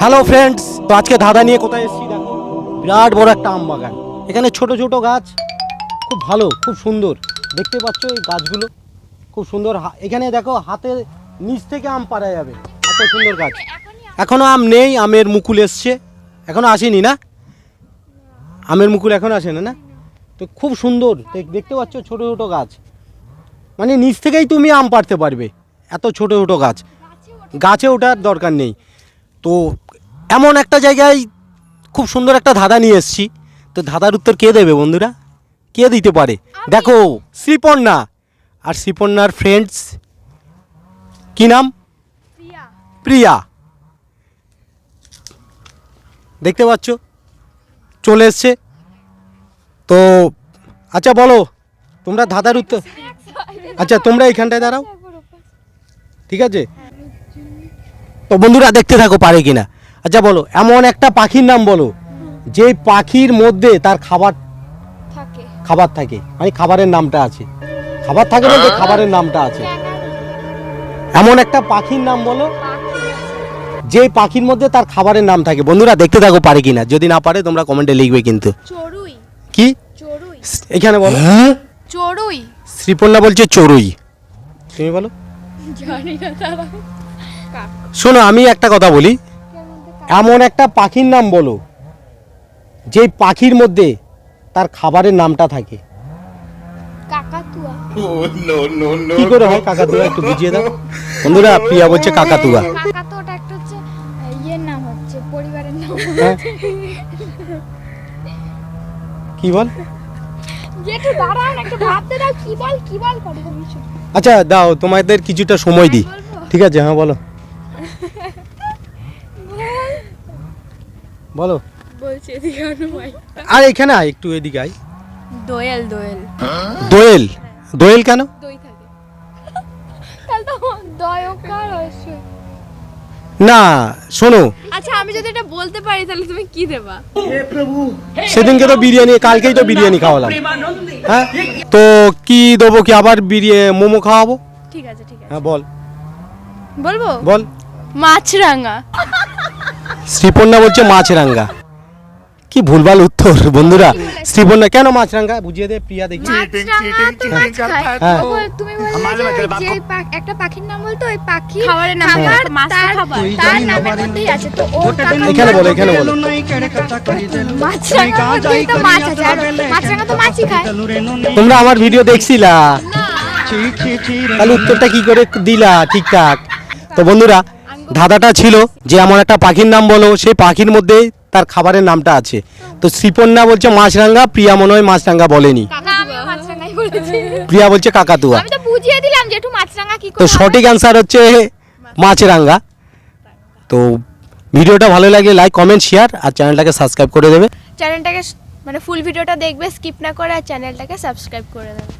Hello friends তো আজকে ধাঁধা নিয়ে কোথায় এসেছি দেখো। বিরাট বড় একটা আম বাগান। এখানে ছোট ছোট গাছ, খুব ভালো, খুব সুন্দর। দেখতে পাচ্ছ এই গাছগুলো? খুব সুন্দর এখানে দেখো হাতে নিচ থেকে আম পাড়া যাবে। এত সুন্দর গাছ। এখনও আম নেই, আমের মুকুল এসছে। এখনও আসেনি না? আমের মুকুল এখন আসে না না? তো খুব সুন্দর। দেখ- দেখতে পাচ্ছ ছোট ছোট গাছ। মানে নিচ থেকেই তুমি আম পাড়তে পারবে। এত ছোট ছোট গাছ। গাছে ওঠার দরকার নেই। তো এমন একটা জায়গায় খুব সুন্দর একটা ধাঁধা নিয়ে এসেছি। তো ধাঁধার উত্তর কে দেবে বন্ধুরা? কে দিতে পারে? দেখো শ্রীপর্ণা। আর শ্রীপর্ণার ফ্রেন্ডস কি নাম? প্রিয়া। দেখতে পাচ্ছ? চলে এসছে। তো আচ্ছা বলো তোমরা ধাঁধার উত্তর আচ্ছা তোমরা এইখানটায় দাঁড়াও। ঠিক আছে? তো বন্ধুরা দেখতে থাকো পারে কিনা। আচ্ছা বলো এমন একটা পাখির নাম বলো যে পাখির মধ্যে তার খাবার থাকে। খাবার থাকে মানে খাবারের নামটা আছে। খাবার থাকে বলতে খাবারের নামটা আছে। এমন একটা পাখির নাম বলো যে পাখির মধ্যে তার খাবারের নাম থাকে। বন্ধুরা দেখতে থাকো পারে কিনা যদি না পারে তোমরা কমেন্টে লিখবে কিন্তু। চড়ুই। কি? চড়ুই। এখানে বলো। চড়ুই। শ্রীপর্ণা বলছে চড়ুই। তুমি বলো। জানি না শোনো আমি একটা কথা বলি। এমন একটা পাখির নাম বলো যে পাখির মধ্যে তার খাবারের নামটা থাকে। কি করে হয় কাকাতুয়া? একটু বুঝিয়ে দাও। বন্ধুরা প্রিয়া বলছে কাকাতুয়া। কাকাতুয়াটা একটা হচ্ছে আহ, ইয়ের নাম হচ্ছে পরিবারের নাম হ্যাঁ? কি বল? যেটু দাঁড়ান একটু ভাবতে দাও কি বল কি বল করে তো কিছু আচ্ছা দাও তোমাদের কিছুটা সময় দিই। ঠিক আছে হ্যাঁ বলো। বলো। বলছে এদিকে আনো ভাই আর এখানে আয় একটু এদিকে আয়। দোয়েল দোয়েল। দোয়েল? দোয়েল কেন? দই থাকে। তাহলে তো দয়কার অবশ্যই না শোনো। আচ্ছা আমি যদি এটা বলতে পারি তাহলে তুমি কি দেবা? সেদিনকে তো বিরিয়ানি কালকেই তো বিরিয়ানি খাওয়ালাম। হ্যাঁ? তো কি দেবো কি আবার বিরিয়ানি মোমো খাওয়াবো? ঠিক আছে ঠিক আছে। হ্যাঁ বল। বলব? বল। মাছরাঙা। শ্রীপর্ণা বলছে মাছরাঙ্গা। কি ভুলভাল উত্তর বন্ধুরা। শ্রীপর্ণা কেন মাছরাঙ্গা? বুঝিয়ে দে প্রিয়া দেখি হ্যাঁ। তো বল- তুমি বললে যে যে পা- একটা পাখির নাম বলতো ওই পাখি খাবারের নাম খাবার বলতো, মাছ তো তার নামের মধ্যেই আছে তো ওর এখানে বলো এখানে বলো। মাছরাঙা তো মাছ আছে আর তো মাছই খায়। তোমরা আমার ভিডিও দেখছিলা। তাহলে উত্তরটা কি করে দিলা? ঠিকঠাক। তো বন্ধুরা ধাঁধাটা ছিল যে এমন একটা পাখির নাম বলো সেই পাখির মধ্যে তার খাবারের নামটা আছে। তো শ্রীপর্ণা বলছে মাছরাঙ্গা প্রিয়া মনে হয় মাছরাঙ্গা বলেনি প্রিয়া বলছে কাকাতুয়া। তো। সঠিক অ্যান্সার হচ্ছে মাছরাঙ্গা তো ভিডিওটা ভালো লাগলে লাইক কমেন্ট শেয়ার আর চ্যানেলটাকে সাবস্ক্রাইব করে দেবে। চ্যানেলটাকে মানে ফুল ভিডিওটা দেখবে স্কিপ না করে আর চ্যানেলটাকে সাবস্ক্রাইব করে দেবে।